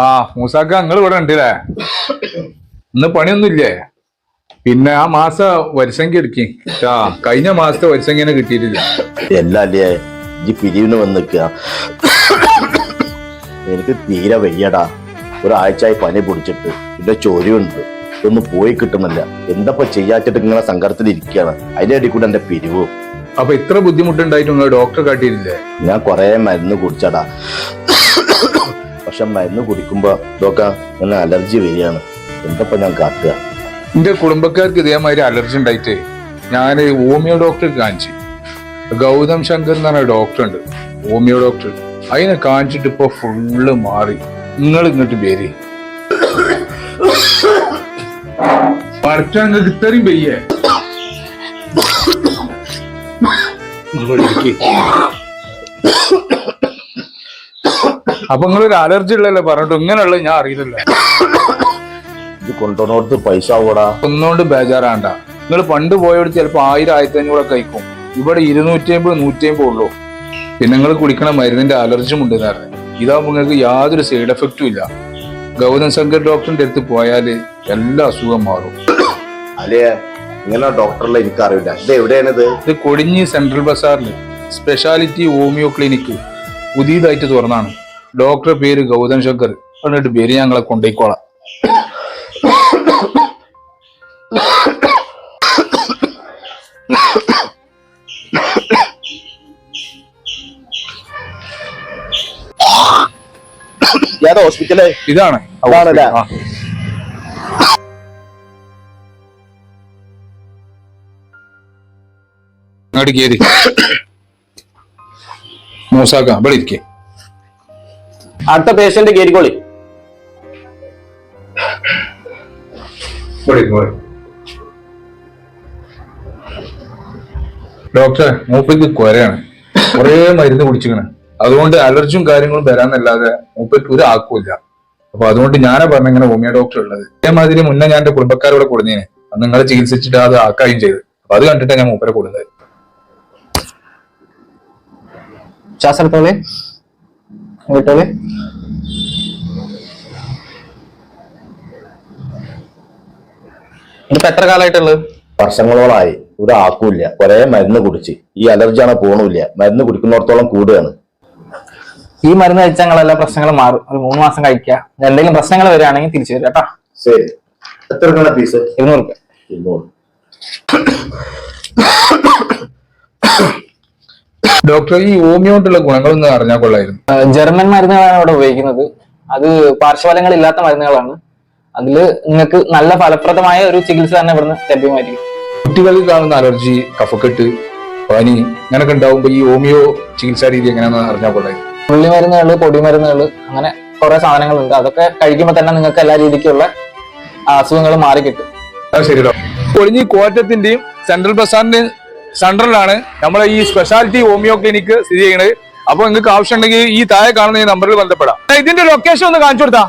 ആ മൂസാക്ക നിങ്ങൾ ഇവിടെ ഉണ്ടല്ലേ? ഇന്ന് പണിയൊന്നുമില്ലേ? പിന്നെ ആ മാസ വരിസംഖ്യ എടുക്കി. ആ കഴിഞ്ഞ മാസത്തെ വരിസംഖ്യനെ കിട്ടിയിട്ടില്ല. എല്ലാ അല്ലേ? ഈ പിരിവിന് വന്ന് നിൽക്കുക. എനിക്ക് തീരെ വയ്യടാ. ഒരാഴ്ചയായി പനി പിടിച്ചിട്ട്. എന്റെ ചോരയുണ്ട് ഇതൊന്നും പോയി കിട്ടുന്നില്ല. എന്തപ്പോ ചെയ്യാച്ചിട്ട് ഇങ്ങനെ സങ്കടത്തിൽ ഇരിക്കുകയാണ്? അതിന്റെ ഇടയിൽ കൂടെ എന്റെ പിരിവ്. അപ്പൊ ഇത്ര ബുദ്ധിമുട്ടുണ്ടായിട്ട് ഡോക്ടറെ കാട്ടിയില്ലേ ഞാൻ കൊറേ മരുന്ന് കുടിച്ചടാ. പക്ഷെ മരുന്ന് കുടിക്കുമ്പോ ഇതൊക്കെ നല്ല അലർജി വരികയാണ്. എന്തപ്പോ ഞാൻ കാട്ടുക? എന്റെ കുടുംബക്കാർക്ക് ഇതേമാതിരി അലർജി ഉണ്ടായിട്ട് ഞാൻ ഹോമിയോ ഡോക്ടർ കാണിച്ചു. ഗൗതം ശങ്കർ എന്ന് പറഞ്ഞ ഡോക്ടർ ഉണ്ട് ഹോമിയോ ഡോക്ടർ. അതിനെ കാണിച്ചിട്ട് ഇപ്പൊ ഫുള്ള് മാറി. നിങ്ങൾ ഇങ്ങോട്ട് പേര് പഠിച്ചാൽ നിങ്ങൾക്ക് ഇത്രയും പെയ്യേ. അപ്പൊ നിങ്ങളൊരു അലർജി ഉള്ളല്ലേ പറഞ്ഞിട്ട് ഇങ്ങനെയുള്ള ഞാൻ അറിയില്ലല്ലോ ഇത് കൊണ്ടുവന്നോടത്ത് പൈസ കൂടാ ഒന്നുകൊണ്ട് ബേജാറാണ്ട. നിങ്ങൾ പണ്ട് പോയോട് ചിലപ്പോ ആയിരം ആയിരത്തി അഞ്ഞൂറ് കഴിക്കും. ഇവിടെ ഇരുന്നൂറ്റി അമ്പത് നൂറ്റി അമ്പത് ഉള്ളൂ. പിന്നെ നിങ്ങൾ കുടിക്കണ മരുന്നിന്റെ അലർജിയും ഉണ്ട് നേരെ ഇതാകുമ്പോൾ നിങ്ങൾക്ക് യാതൊരു സൈഡ് എഫക്റ്റും ഇല്ല. ഗൗതം ശങ്കർ ഡോക്ടറിന്റെ അടുത്ത് പോയാൽ എല്ലാ അസുഖം മാറും. അല്ലേ? ഇങ്ങനെ ഡോക്ടറിലെ എനിക്ക് അറിയില്ല ഇത് എവിടെയാണിത്? ഇത് കൊടിഞ്ഞി സെൻട്രൽ ബസാറിൽ സ്പെഷ്യാലിറ്റി ഹോമിയോ ക്ലിനിക്ക് പുതിയതായിട്ട് തുറന്നാണ്. ഡോക്ടറെ പേര് ഗൗതം ശങ്കർ എന്നിട്ട് പേര് ഞങ്ങളെ കൊണ്ടേക്കോളാം. ഏതാ ഹോസ്പിറ്റൽ ഇതാണ്. ഇതാണല്ലേ? അങ്ങോട്ട് കയറി മൂസാക്കാം ഇവിടെ ഇരിക്കേ. അടുത്ത പേഷ്യന്റ് കേരിക്കോളി ഡോക്ടർ മൂപ്പയ്ക്ക് കൊരയാണ്. കുറേ മരുന്ന് കുടിച്ചിക്കണ് അതുകൊണ്ട് അലർജിയും കാര്യങ്ങളും വരാന്നല്ലാതെ മൂപ്പയ്ക്ക് ഒരു ആക്കുമില്ല അപ്പൊ അതുകൊണ്ട് ഞാനാ പറഞ്ഞ ഇങ്ങനെ ഹോമിയോ ഡോക്ടർ ഉള്ളത്. അതേമാതിരി മുന്നേ ഞാൻ എന്റെ കുടുംബക്കാരോടെ കൊടുന്നേനെ. അന്ന് നിങ്ങളെ ചികിത്സിച്ചിട്ട് അത് ആക്കുകയും ചെയ്ത്. അപ്പൊ അത് കണ്ടിട്ടാണ് ഞാൻ മൂപ്പരെ കൊടുത്തത്. ശ്വാസം എടുത്തോളെ ഇതിപ്പോ എത്ര കാലമായിട്ടുള്ളത്? വർഷങ്ങളോളായി. ഒരു ആക്കൂല്ല കുറെ മരുന്ന് കുടിച്ച്. ഈ അലർജിയാണ് പോണില്ല. മരുന്ന് കുടിക്കുന്നിടത്തോളം കൂടുകയാണ്. ഈ മരുന്ന് കഴിച്ചാൽ എല്ലാ പ്രശ്നങ്ങളും മാറും. ഒരു മൂന്ന് മാസം കഴിക്കുക. എന്തെങ്കിലും പ്രശ്നങ്ങൾ വരികയാണെങ്കിൽ തിരിച്ചു വരിക കേട്ടോ. ശരി. എത്ര പീസ് ഇരുന്നൂറ് ഇരുന്നൂറ്. ഡോക്ടർ ഈ ഹോമിയോ കൊണ്ടുള്ള ഗുണങ്ങളൊന്നും അറിഞ്ഞാൽ കൊള്ളായിരുന്നു. ജർമ്മൻ മരുന്നുകളാണ് ഇവിടെ ഉപയോഗിക്കുന്നത്. അത് പാർശ്വഫലങ്ങൾ ഇല്ലാത്ത മരുന്നുകളാണ്. അതിൽ നിങ്ങൾക്ക് നല്ല ഫലപ്രദമായ ഒരു ചികിത്സ തന്നെ ഇവിടുന്ന് ലഭ്യമായിരിക്കും. കുട്ടികളിൽ കാണുന്ന അലർജി കഫക്കെട്ട് പനി ഇങ്ങനൊക്കെ ഉണ്ടാവുമ്പോൾ ഈ ഹോമിയോ ചികിത്സാ രീതി എങ്ങനെയാണെന്ന് അറിഞ്ഞാൽ കൊള്ളായിരുന്നു. ഉള്ളി മരുന്നുകൾ പൊടി മരുന്നുകൾ അങ്ങനെ കുറെ സാധനങ്ങളുണ്ട്. അതൊക്കെ കഴിക്കുമ്പോൾ തന്നെ നിങ്ങൾക്ക് എല്ലാ രീതിക്കുള്ള അസുഖങ്ങൾ മാറിക്കിട്ടും. അത് ശരി ഒളിഞ്ഞി കോറ്റത്തിന്റെയും സെൻട്രൽ ബസാറിന്റെയും സെൻട്രലാണ് നമ്മളെ ഈ സ്പെഷ്യാലിറ്റി ഹോമിയോ ക്ലിനിക് സ്ഥിതി ചെയ്യുന്നത്. അപ്പൊ നിങ്ങൾക്ക് ആവശ്യമുണ്ടെങ്കിൽ ഈ താഴെ കാണുന്ന ഈ നമ്പറിൽ ബന്ധപ്പെടാം. ഇതിന്റെ ലൊക്കേഷൻ ഒന്ന് കാണിച്ചു കൊടുത്താ.